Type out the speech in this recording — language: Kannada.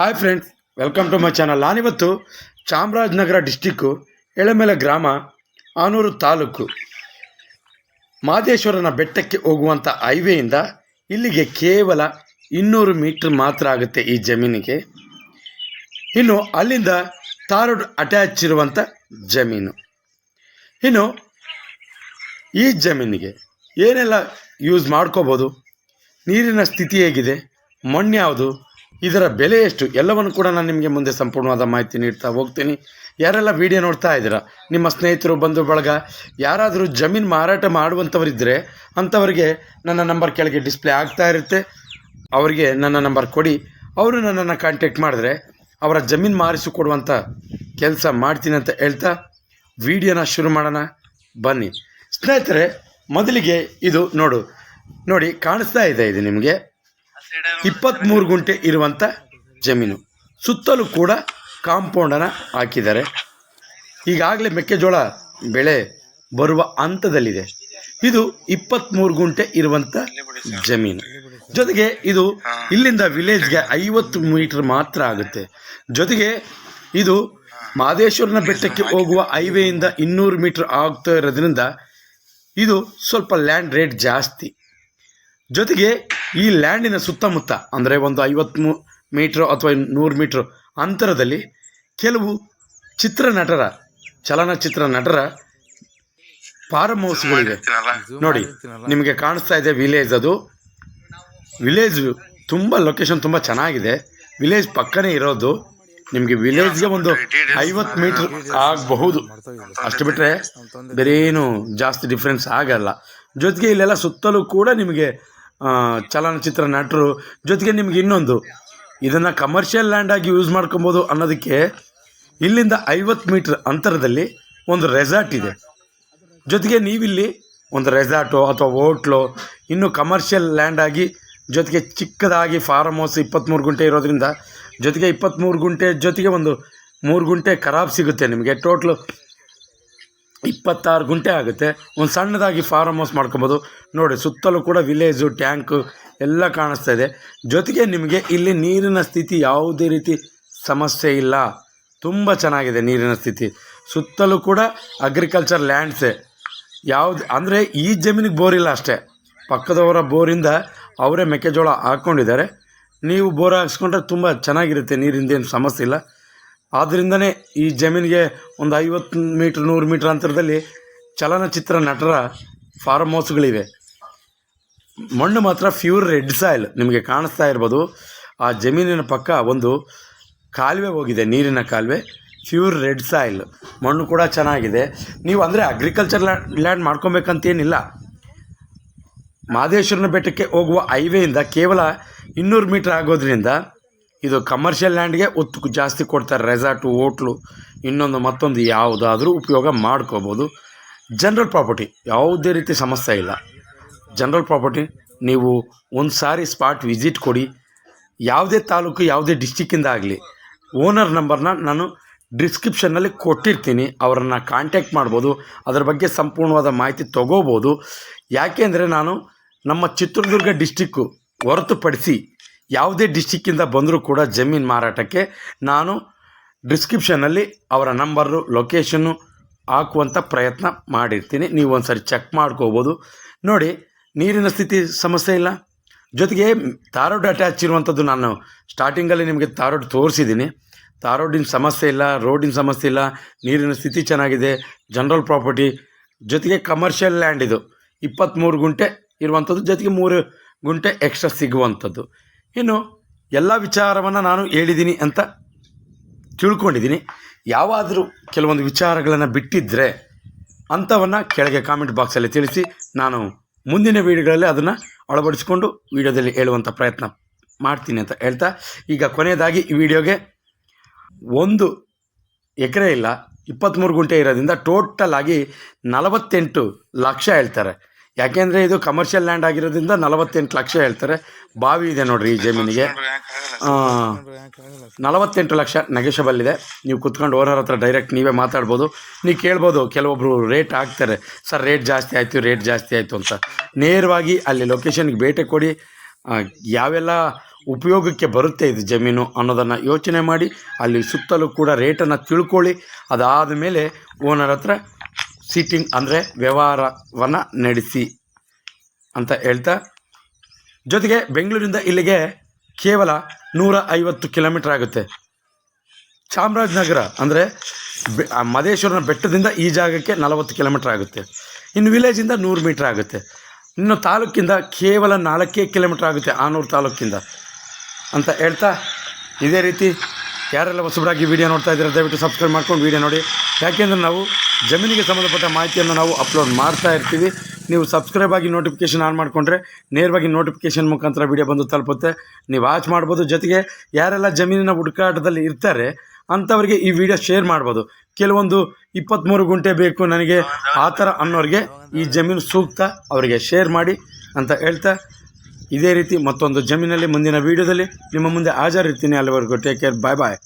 Hi friends welcome to my channel ನಾನಿವತ್ತು ಚಾಮರಾಜನಗರ ಡಿಸ್ಟಿಕ್ಕು ಎಳೆಮೇಲೆ ಗ್ರಾಮ, ಆನೂರು ತಾಲೂಕು. ಮಾದೇಶ್ವರನ ಬೆಟ್ಟಕ್ಕೆ ಹೋಗುವಂಥ ಹೈವೇಯಿಂದ ಇಲ್ಲಿಗೆ ಕೇವಲ ಇನ್ನೂರು ಮೀಟ್ರ್ ಮಾತ್ರ ಆಗುತ್ತೆ ಈ ಜಮೀನಿಗೆ. ಇನ್ನು ಅಲ್ಲಿಂದ ತಾರೋಡ್ ಅಟ್ಯಾಚ್ ಇರುವಂಥ ಜಮೀನು. ಇನ್ನು ಈ ಜಮೀನಿಗೆ ಏನೆಲ್ಲ ಯೂಸ್ ಮಾಡ್ಕೋಬೋದು? ನೀರಿನ ಸ್ಥಿತಿ ಹೇಗಿದೆ? ಮಣ್ಣು ಯಾವುದು? ಇದರ ಬೆಲೆ ಎಷ್ಟು? ಎಲ್ಲವನ್ನು ಕೂಡ ನಾನು ನಿಮಗೆ ಮುಂದೆ ಸಂಪೂರ್ಣವಾದ ಮಾಹಿತಿ ನೀಡ್ತಾ ಹೋಗ್ತೀನಿ. ಯಾರೆಲ್ಲ ವಿಡಿಯೋ ನೋಡ್ತಾ ಇದ್ದೀರಾ? ನಿಮ್ಮ ಸ್ನೇಹಿತರು, ಬಂಧು, ಬಳಗ, ಯಾರಾದರೂ ಜಮೀನು ಮಾರಾಟ ಮಾಡುವಂಥವರಿದ್ದರೆ ಅಂಥವರಿಗೆ ನನ್ನ ನಂಬರ್ ಕೆಳಗೆ ಡಿಸ್ಪ್ಲೇ ಆಗ್ತಾ ಇರುತ್ತೆ. ಅವರಿಗೆ ನನ್ನ ನಂಬರ್ ಕೊಡಿ. ಅವರು ನನ್ನನ್ನು ಕಾಂಟ್ಯಾಕ್ಟ್ ಮಾಡಿದ್ರೆ ಅವರ ಜಮೀನು ಮಾರಿಸಿಕೊಡುವಂಥ ಕೆಲಸ ಮಾಡ್ತೀನಿ ಅಂತ ಹೇಳ್ತಾ ವಿಡಿಯೋನ ಶುರು ಮಾಡೋಣ. ಬನ್ನಿ. ಸ್ನೇಹಿತರೆ, ಮೊದಲಿಗೆ ಇದು ನೋಡು. ನೋಡಿ, ಕಾಣಿಸ್ತಾ ಇದೆ ಇದು ನಿಮಗೆ. ಇಪ್ಪತ್ತ್ಮೂರು ಗುಂಟೆ ಇರುವಂಥ ಜಮೀನು. ಸುತ್ತಲೂ ಕೂಡ ಕಾಂಪೌಂಡನ್ನು ಹಾಕಿದ್ದಾರೆ. ಈಗಾಗಲೇ ಮೆಕ್ಕೆಜೋಳ ಬೆಳೆ ಬರುವ ಹಂತದಲ್ಲಿದೆ. ಇದು ಇಪ್ಪತ್ತ್ಮೂರು ಗುಂಟೆ ಇರುವಂಥ ಜಮೀನು. ಜೊತೆಗೆ ಇದು ಇಲ್ಲಿಂದ ವಿಲೇಜ್ಗೆ ಐವತ್ತು ಮೀಟರ್ ಮಾತ್ರ ಆಗುತ್ತೆ. ಜೊತೆಗೆ ಇದು ಮಾದೇಶ್ವರನ ಬೆಟ್ಟಕ್ಕೆ ಹೋಗುವ ಹೈವೇಯಿಂದ ಇನ್ನೂರು ಮೀಟರ್ ಆಗ್ತಾ ಇರೋದ್ರಿಂದ ಇದು ಸ್ವಲ್ಪ ಲ್ಯಾಂಡ್ ರೇಟ್ ಜಾಸ್ತಿ. ಜೊತೆಗೆ ಈ ಲ್ಯಾಂಡಿನ ಸುತ್ತಮುತ್ತ, ಅಂದರೆ ಒಂದು ಐವತ್ಮೂ ಮೀಟ್ರ್ ಅಥವಾ ನೂರು ಮೀಟ್ರ್ ಅಂತರದಲ್ಲಿ ಕೆಲವು ಚಿತ್ರನಟರ ಚಲನಚಿತ್ರ ನಟರ ಫಾರ್ಮ್ ಹೌಸ್ಗಳಿವೆ ನೋಡಿ, ನಿಮಗೆ ಕಾಣಿಸ್ತಾ ಇದೆ ವಿಲೇಜ್ ಅದು. ವಿಲೇಜ್ ತುಂಬ ಲೊಕೇಶನ್ ತುಂಬ ಚೆನ್ನಾಗಿದೆ. ವಿಲೇಜ್ ಪಕ್ಕನೇ ಇರೋದು. ನಿಮಗೆ ವಿಲೇಜ್ಗೆ ಒಂದು ಐವತ್ತು ಮೀಟ್ರ್ ಆಗಬಹುದು. ಅಷ್ಟು ಬಿಟ್ಟರೆ ಬೇರೇನು ಜಾಸ್ತಿ ಡಿಫ್ರೆನ್ಸ್ ಆಗಲ್ಲ. ಜೊತೆಗೆ ಇಲ್ಲೆಲ್ಲ ಸುತ್ತಲೂ ಕೂಡ ನಿಮಗೆ ಚಲನಚಿತ್ರ ನಟರು ಜೊತೆಗೆ ನಿಮ್ಗೆ ಇನ್ನೊಂದು. ಇದನ್ನು ಕಮರ್ಷಿಯಲ್ ಲ್ಯಾಂಡ್ ಆಗಿ ಯೂಸ್ ಮಾಡ್ಕೊಬೋದು ಅನ್ನೋದಕ್ಕೆ ಇಲ್ಲಿಂದ ಐವತ್ತು ಮೀಟ್ರ್ ಅಂತರದಲ್ಲಿ ಒಂದು ರೆಸಾರ್ಟ್ ಇದೆ. ಜೊತೆಗೆ ನೀವಿಲ್ಲಿ ಒಂದು ರೆಸಾರ್ಟು ಅಥವಾ ಹೋಟ್ಲು ಇನ್ನು ಕಮರ್ಷಿಯಲ್ ಲ್ಯಾಂಡ್ ಆಗಿ ಜೊತೆಗೆ ಚಿಕ್ಕದಾಗಿ ಫಾರ್ಮ್ ಹೌಸ್ ಇಪ್ಪತ್ತ್ಮೂರು ಗುಂಟೆ ಇರೋದ್ರಿಂದ ಜೊತೆಗೆ ಇಪ್ಪತ್ತ್ಮೂರು ಗುಂಟೆ ಜೊತೆಗೆ ಒಂದು ಮೂರು ಗುಂಟೆ ಖರಾಬ್ ಸಿಗುತ್ತೆ ನಿಮಗೆ. ಟೋಟ್ಲು ಇಪ್ಪತ್ತಾರು ಗುಂಟೆ ಆಗುತ್ತೆ. ಒಂದು ಸಣ್ಣದಾಗಿ ಫಾರ್ಮ್ ಹೌಸ್ ಮಾಡ್ಕೊಬೋದು. ನೋಡಿ, ಸುತ್ತಲೂ ಕೂಡ ವಿಲೇಜು ಟ್ಯಾಂಕು ಎಲ್ಲ ಕಾಣಿಸ್ತಾ ಇದೆ. ಜೊತೆಗೆ ನಿಮಗೆ ಇಲ್ಲಿ ನೀರಿನ ಸ್ಥಿತಿ ಯಾವುದೇ ರೀತಿ ಸಮಸ್ಯೆ ಇಲ್ಲ. ತುಂಬ ಚೆನ್ನಾಗಿದೆ ನೀರಿನ ಸ್ಥಿತಿ. ಸುತ್ತಲೂ ಕೂಡ ಅಗ್ರಿಕಲ್ಚರ್ ಲ್ಯಾಂಡ್ಸೇ ಯಾವುದು, ಅಂದರೆ ಈ ಜಮೀನಿಗೆ ಬೋರ್ ಇಲ್ಲ ಅಷ್ಟೇ. ಪಕ್ಕದವರ ಬೋರಿಂದ ಅವರೇ ಮೆಕ್ಕೆಜೋಳ ಹಾಕ್ಕೊಂಡಿದ್ದಾರೆ ನೀವು ಬೋರ್ ಹಾಕ್ಸ್ಕೊಂಡ್ರೆ ತುಂಬ ಚೆನ್ನಾಗಿರುತ್ತೆ ನೀರಿಂದ ಏನು ಸಮಸ್ಯೆ ಇಲ್ಲ. ಆದ್ದರಿಂದನೇ ಈ ಜಮೀನಿಗೆ ಒಂದು ಐವತ್ತು ಮೀಟ್ರ್, ನೂರು ಮೀಟ್ರ್ ಅಂತರದಲ್ಲಿ ಚಲನಚಿತ್ರ ನಟರ ಫಾರ್ಮ್ ಹೌಸ್ಗಳಿವೆ ಮಣ್ಣು ಮಾತ್ರ ಪ್ಯೂರ್ ರೆಡ್ ಸಾಯಿಲ್ ನಿಮಗೆ ಕಾಣಿಸ್ತಾ ಇರ್ಬೋದು. ಆ ಜಮೀನಿನ ಪಕ್ಕ ಒಂದು ಕಾಲುವೆ ಹೋಗಿದೆ, ನೀರಿನ ಕಾಲುವೆ ಫ್ಯೂರ್ ರೆಡ್ ಸಾಯಿಲ್ ಮಣ್ಣು ಕೂಡ ಚೆನ್ನಾಗಿದೆ. ನೀವು ಅಂದರೆ ಅಗ್ರಿಕಲ್ಚರ್ ಲ್ಯಾಂಡ್ ಮಾಡ್ಕೊಬೇಕಂತೇನಿಲ್ಲ. ಮಾದೇಶ್ವರನ ಬೆಟ್ಟಕ್ಕೆ ಹೋಗುವ ಹೈವೇಯಿಂದ ಕೇವಲ ಇನ್ನೂರು ಮೀಟ್ರ್ ಆಗೋದ್ರಿಂದ ಇದು ಕಮರ್ಷಿಯಲ್ ಲ್ಯಾಂಡ್ಗೆ ಒತ್ತು ಜಾಸ್ತಿ ಕೊಡ್ತಾರೆ ರೆಸಾರ್ಟು ಹೋಟ್ಲು ಇನ್ನೊಂದು ಮತ್ತೊಂದು ಯಾವುದಾದ್ರೂ ಉಪಯೋಗ ಮಾಡ್ಕೋಬೋದು. ಜನರಲ್ ಪ್ರಾಪರ್ಟಿ ಯಾವುದೇ ರೀತಿ ಸಮಸ್ಯೆ ಇಲ್ಲ. ಜನರಲ್ ಪ್ರಾಪರ್ಟಿ ನೀವು ಒಂದು ಸಾರಿ ಸ್ಪಾಟ್ ವಿಸಿಟ್ ಕೊಡಿ. ಯಾವುದೇ ತಾಲೂಕು, ಯಾವುದೇ ಡಿಸ್ಟಿಕ್ಕಿಂದ ಆಗಲಿ ಓನರ್ ನಂಬರ್ನ ನಾನು ಡಿಸ್ಕ್ರಿಪ್ಷನ್ನಲ್ಲಿ ಕೊಟ್ಟಿರ್ತೀನಿ. ಅವರನ್ನು ಕಾಂಟ್ಯಾಕ್ಟ್ ಮಾಡ್ಬೋದು. ಅದರ ಬಗ್ಗೆ ಸಂಪೂರ್ಣವಾದ ಮಾಹಿತಿ ತಗೋಬೋದು. ಯಾಕೆಂದರೆ ನಾನು ನಮ್ಮ ಚಿತ್ರದುರ್ಗ ಡಿಸ್ಟಿಕ್ಕು ಹೊರತುಪಡಿಸಿ ಯಾವುದೇ ಡಿಸ್ಟಿಕ್ಕಿಂದ ಬಂದರೂ ಕೂಡ ಜಮೀನು ಮಾರಾಟಕ್ಕೆ ನಾನು ಡಿಸ್ಕ್ರಿಪ್ಷನಲ್ಲಿ ಅವರ ನಂಬರು ಲೊಕೇಶನ್ನು ಹಾಕುವಂಥ ಪ್ರಯತ್ನ ಮಾಡಿರ್ತೀನಿ. ನೀವು ಒಂದು ಸರಿ ಚೆಕ್ ಮಾಡ್ಕೋಬೋದು. ನೋಡಿ, ನೀರಿನ ಸ್ಥಿತಿ ಸಮಸ್ಯೆ ಇಲ್ಲ. ಜೊತೆಗೆ ತಾರೋಡ್ ಅಟ್ಯಾಚ್ ಇರುವಂಥದ್ದು ನಾನು ಸ್ಟಾರ್ಟಿಂಗಲ್ಲಿ ನಿಮಗೆ ತಾರೋಡ್ ತೋರಿಸಿದ್ದೀನಿ. ತಾರೋಡಿನ ಸಮಸ್ಯೆ ಇಲ್ಲ ರೋಡಿನ ಸಮಸ್ಯೆ ಇಲ್ಲ, ನೀರಿನ ಸ್ಥಿತಿ ಚೆನ್ನಾಗಿದೆ ಜನರಲ್ ಪ್ರಾಪರ್ಟಿ ಜೊತೆಗೆ ಕಮರ್ಷಿಯಲ್ ಲ್ಯಾಂಡ್ ಇದು. ಇಪ್ಪತ್ತ್ಮೂರು ಗುಂಟೆ ಇರುವಂಥದ್ದು ಜೊತೆಗೆ ಮೂರು ಗುಂಟೆ ಎಕ್ಸ್ಟ್ರಾ ಸಿಗುವಂಥದ್ದು ಇನ್ನು ಎಲ್ಲ ವಿಚಾರವನ್ನು ನಾನು ಹೇಳಿದ್ದೀನಿ ಅಂತ ತಿಳ್ಕೊಂಡಿದ್ದೀನಿ ಯಾವಾದರೂ ಕೆಲವೊಂದು ವಿಚಾರಗಳನ್ನು ಬಿಟ್ಟಿದ್ದರೆ ಅಂಥವನ್ನು ಕೆಳಗೆ ಕಾಮೆಂಟ್ ಬಾಕ್ಸಲ್ಲಿ ತಿಳಿಸಿ, ನಾನು ಮುಂದಿನ ವೀಡಿಯೋಗಳಲ್ಲಿ ಅದನ್ನು ಅಳವಡಿಸಿಕೊಂಡು ವೀಡಿಯೋದಲ್ಲಿ ಹೇಳುವಂಥ ಪ್ರಯತ್ನ ಮಾಡ್ತೀನಿ ಅಂತ ಹೇಳ್ತಾ, ಈಗ ಕೊನೆಯದಾಗಿ ಈ ವಿಡಿಯೋಗೆ ಒಂದು ಎಕರೆ ಇಲ್ಲ ಇಪ್ಪತ್ತ್ಮೂರು ಗುಂಟೆ ಇರೋದ್ರಿಂದ ಟೋಟಲ್ ಆಗಿ ನಲವತ್ತೆಂಟು ಲಕ್ಷ ಹೇಳ್ತಾರೆ. ಯಾಕೆಂದರೆ ಇದು ಕಮರ್ಷಿಯಲ್ ಲ್ಯಾಂಡ್ ಆಗಿರೋದ್ರಿಂದ ನಲವತ್ತೆಂಟು ಲಕ್ಷ ಹೇಳ್ತಾರೆ. ಬಾವಿ ಇದೆ ನೋಡಿರಿ ಈ ಜಮೀನಿಗೆ. ನಲವತ್ತೆಂಟು ಲಕ್ಷ ನೆಗೆಷಬಲ್ ಇದೆ. ನೀವು ಕುತ್ಕೊಂಡು ಓನರ್ ಹತ್ರ ಡೈರೆಕ್ಟ್ ನೀವೇ ಮಾತಾಡ್ಬೋದು. ನೀವು ಕೇಳ್ಬೋದು ಕೆಲವೊಬ್ಬರು ರೇಟ್ ಹಾಕ್ತಾರೆ. ಸರ್ ರೇಟ್ ಜಾಸ್ತಿ ಆಯಿತು ರೇಟ್ ಜಾಸ್ತಿ ಆಯಿತು ಅಂತ. ನೇರವಾಗಿ ಅಲ್ಲಿ ಲೊಕೇಶನ್ಗೆ ಭೇಟಿ ಕೊಡಿ. ಯಾವೆಲ್ಲ ಉಪಯೋಗಕ್ಕೆ ಬರುತ್ತೆ ಇದು ಜಮೀನು ಅನ್ನೋದನ್ನು ಯೋಚನೆ ಮಾಡಿ ಅಲ್ಲಿ ಸುತ್ತಲೂ ಕೂಡ ರೇಟನ್ನು ತಿಳ್ಕೊಳ್ಳಿ. ಅದಾದ ಮೇಲೆ ಓನರ್ ಹತ್ರ ಸೀಟಿಂಗ್ ಅಂದರೆ ವ್ಯವಹಾರವನ್ನು ನಡೆಸಿ ಅಂತ ಹೇಳ್ತಾ, ಜೊತೆಗೆ ಬೆಂಗಳೂರಿಂದ ಇಲ್ಲಿಗೆ ಕೇವಲ ನೂರ ಐವತ್ತು ಕಿಲೋಮೀಟ್ರ್ ಆಗುತ್ತೆ. ಚಾಮರಾಜನಗರ ಅಂದರೆ ಬೆ ಆ ಬೆಟ್ಟದಿಂದ ಈ ಜಾಗಕ್ಕೆ ನಲವತ್ತು ಕಿಲೋಮೀಟ್ರ್ ಆಗುತ್ತೆ. ಇನ್ನು ವಿಲೇಜಿಂದ ನೂರು ಮೀಟ್ರ್ ಆಗುತ್ತೆ. ಇನ್ನು ತಾಲೂಕಿಂದ ಕೇವಲ ನಾಲ್ಕೇ ಕಿಲೋಮೀಟ್ರ್ ಆಗುತ್ತೆ ಆನೂರು ತಾಲೂಕಿಂದ ಅಂತ ಹೇಳ್ತಾ, ಇದೇ ರೀತಿ ಯಾರೆಲ್ಲ ಹೊಸಬರಾಗಿ ವಿಡಿಯೋ ನೋಡ್ತಾ ಇದ್ದಾರೆ, ದಯವಿಟ್ಟು ಸಬ್ಸ್ಕ್ರೈಬ್ ಮಾಡ್ಕೊಂಡು ವಿಡಿಯೋ ನೋಡಿ. ಯಾಕೆಂದರೆ ನಾವು ಜಮೀನಿಗೆ ಸಂಬಂಧಪಟ್ಟ ಮಾಹಿತಿಯನ್ನು ನಾವು ಅಪ್ಲೋಡ್ ಮಾಡ್ತಾ ಇರ್ತೀವಿ. ನೀವು ಸಬ್ಸ್ಕ್ರೈಬ್ ಆಗಿ ನೋಟಿಫಿಕೇಷನ್ ಆನ್ ಮಾಡಿಕೊಂಡ್ರೆ ನೇರವಾಗಿ ನೋಟಿಫಿಕೇಷನ್ ಮುಖಾಂತರ ವಿಡಿಯೋ ಬಂದು ತಲುಪುತ್ತೆ. ನೀವು ವಾಚ್ ಮಾಡ್ಬೋದು. ಜೊತೆಗೆ ಯಾರೆಲ್ಲ ಜಮೀನಿನ ಹುಡುಕಾಟದಲ್ಲಿ ಇರ್ತಾರೆ, ಅಂಥವ್ರಿಗೆ ಈ ವಿಡಿಯೋ ಶೇರ್ ಮಾಡ್ಬೋದು. ಕೆಲವೊಂದು ಇಪ್ಪತ್ತ್ಮೂರು ಗುಂಟೆ ಬೇಕು ನನಗೆ ಆ ಥರ ಅನ್ನೋರಿಗೆ ಈ ಜಮೀನು ಸೂಕ್ತ, ಅವರಿಗೆ ಶೇರ್ ಮಾಡಿ ಅಂತ ಹೇಳ್ತಾ ಇದೇ ರೀತಿ ಮತ್ತೊಂದು ಜಮೀನಲ್ಲಿ ಮುಂದಿನ ವೀಡಿಯೋದಲ್ಲಿ ನಿಮ್ಮ ಮುಂದೆ ಹಾಜರಿರ್ತೀನಿ. ಅಲ್ಲಿವರೆಗೂ ಟೇಕ್ ಕೇರ್ ಬಾಯ್ ಬಾಯ್